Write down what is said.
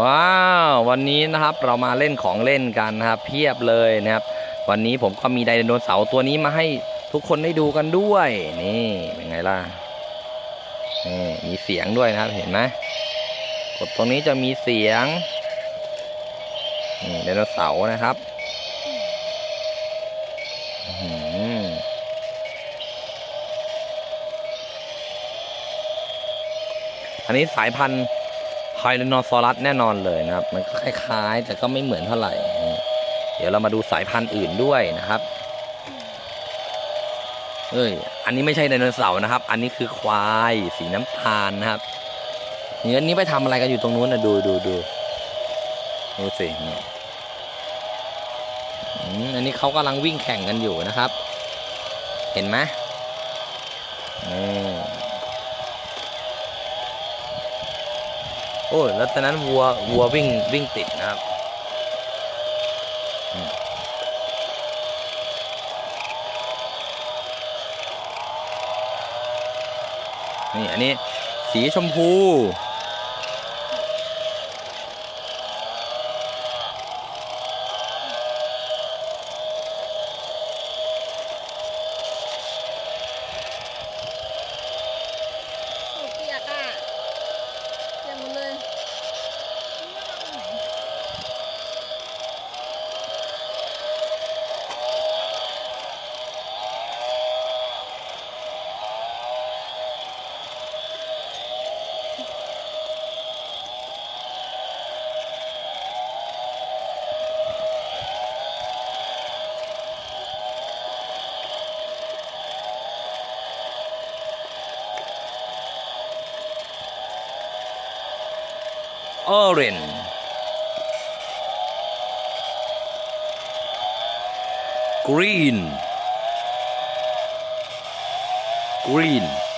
ว้าววันนี้นะครับเรามาเล่นของเล่นกันนะครับเพียบเลยนะครับ วันนี้ผมก็มีไดโนเสาร์ตัวนี้มาให้ทุกคนได้ดูกันด้วยนี่เป็นไงล่ะนี่มีเสียงด้วยนะครับเห็นไหมกดตรงนี้จะมีเสียงนี่ไดโนเสาร์นะครับอันนี้สายพันธุ์ ไฮโลนอซอรัสแน่นอนเลยนะครับ มันก็คล้ายๆ แต่ก็ไม่เหมือนเท่าไหร่ เดี๋ยวเรามาดูสายพันธุ์อื่นด้วยนะครับเอ้ย อันนี้ไม่ใช่ไดโนเสาร์นะครับ อันนี้คือควายสีน้ำตาลนะครับเนี่อันนี้ไปทำอะไรกันอยู่ตรงนู้นนะดูดูดูดูสินี่อืมอันนี้เขากำลังวิ่งแข่งกันอยู่นะครับ เห็นไหมนี่ โอ้ยแล้วตอนนั้นวัววัววิ่งวิ่งติดนะครับ นี่อันนี้สีชมพู orange. Green. Green.